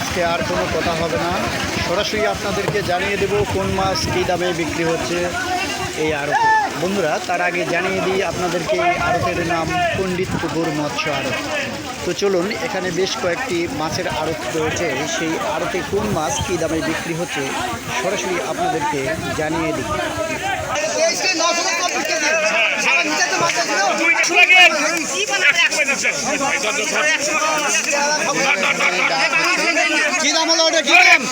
আজকে আর কোনো কথা হবে না। সরাসরি আপনাদেরকে জানিয়ে দেব কোন মাছ কী দামে বিক্রি হচ্ছে এই আড়তে। বন্ধুরা, তার আগে জানিয়ে দিই আপনাদেরকে এই নাম, পণ্ডিত পুকুর মৎস্য আড়ত। তো চলুন, এখানে বেশ কয়েকটি মাছের আড়ত রয়েছে। সেই আড়তে কোন মাছ কী দামে বিক্রি হচ্ছে সরাসরি আপনাদেরকে জানিয়ে দিই। কী দাম হলো ওটা কী দাম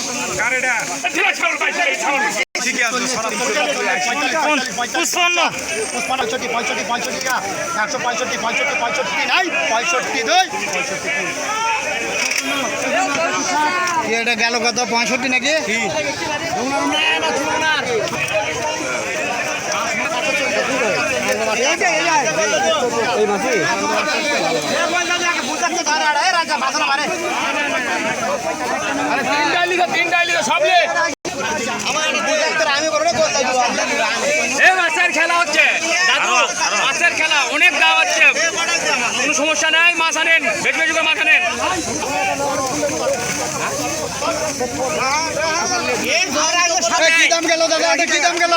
পঁয়ষট্টি পঁয়ষট্টি পঁয়ষট্টি টাকা একশো পঁয়ষট্টি পঁয়ষট্টি পঁয়ষট্টি নাই পঁয়ষট্টি দুই কি এটা গেল কত পঁয়ষট্টি নাকি এই মাসি মাছের খেলা হচ্ছে। মাছের খেলা অনেক দাম হচ্ছে কোনো সমস্যা নাই মাছ আনেন বেশি বেশি করে মাছ আনেন। কি দাম গেল দাদা এটা কি দাম গেল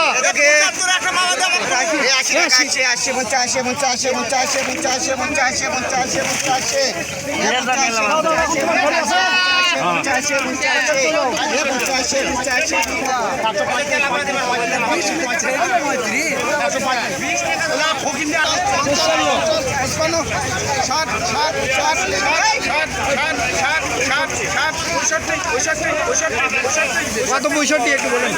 কত পঁয়ষট্টি একটু বলেন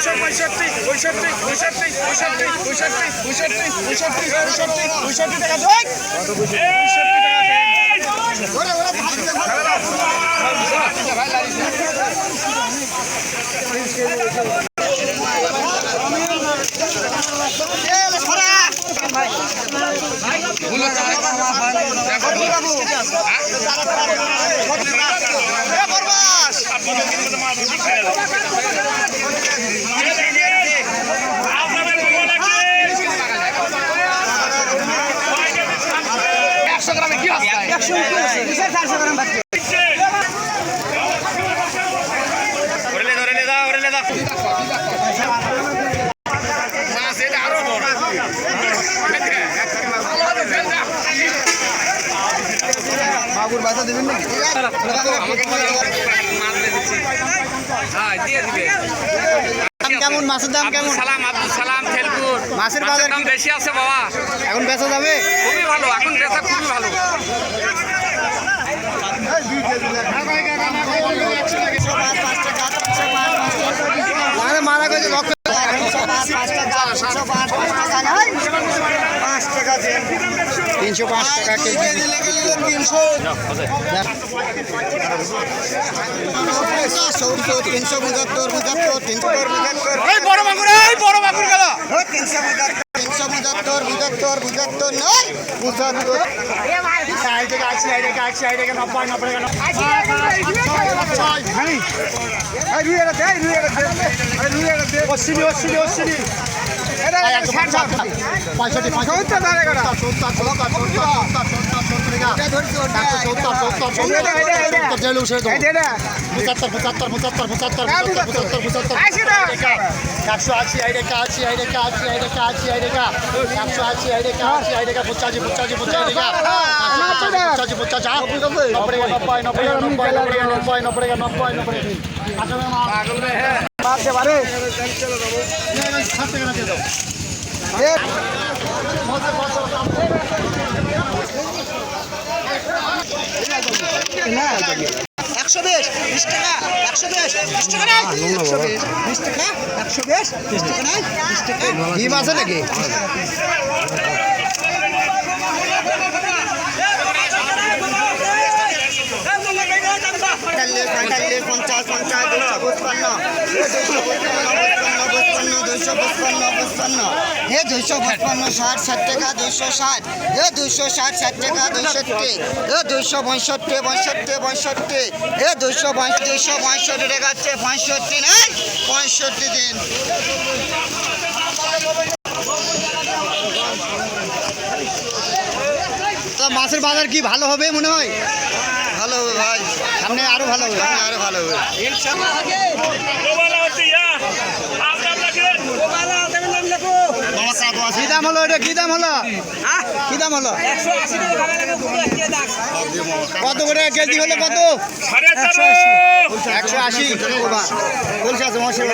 একশো গ্রামে কি আছে একশো কি আছে চারশো গ্রাম বাচ্চা ধরে লে ধরে লে দাও ধরে লে দাও কেমন মাছের দাম কেমন সালাম আব্দুল সালাম খেলপুর মাছের বাজার দাম বেশি আছে বাবা এখন বেচা যাবে খুবই ভালো এখন বেচা খুবই ভালো মানে মারা গেছে লক্ষ তিনশো পাঁচ টাকা কেজি তিনশো। পঁচাত্তর পঁচাত্তর তিনশো বড় এই বড় মাগুর গেল। তিনশো পঁচাত্তর পঁচাত্তর পঁচাত্তর নয় পঁচাত্তর। পঁচাত্তর পঁচাত্তর পঁচাত্তর পঁচাত্তর পঁচাত্তর পঁচাত্তর একশো আশি আই রেখা আশি আই রেখা আশি আই রেখা আশি আই রেখা একশো আশি আই রেখা আশি আই রেখা পঁচাশি পঁচাশি পঁচাশি রেখা পঁচাশি পঁচাশি নব্বই নব্বই নব্বই নব্বই নব্বই নব্বই নব্বই নব্বই দিয়ে দাও একশো বেশ বিশ টাকা একশো বেশ বিশ টাকা নাই। একশো বেশ বিশ টাকা একশো বেশ বিশ টাকা নাই বিশ টাকা। ডিম আছে নাকি? পঞ্চাশ পঞ্চাশ দুশো পঁচপান্ন। দুশো পঁচপান্ন, ষাট ষাট টাকা, দুইশো ষাট। হে দুইশো ষাট ষাট টাকা দুইষট্টি হে দুইশো পঁয়ষট্টি পঁয়ষট্টি পঁয়ষট্টি। হে দুইশো দুইশো পঁয়ষট্টি পঁয়ষট্টি নাই পঁয়ষট্টি দিন। তা মাছের বাজার কি ভালো হবে মনে হয়? ভালো হবে হবে ভাই সামনে আরও ভালো হবে সামনে আরও ভালো হবে কি দাম হলো এটা কি দাম হলো কি দাম হলো কত করে কেজি হলো কত একশো আশি বলছে আছে মশলা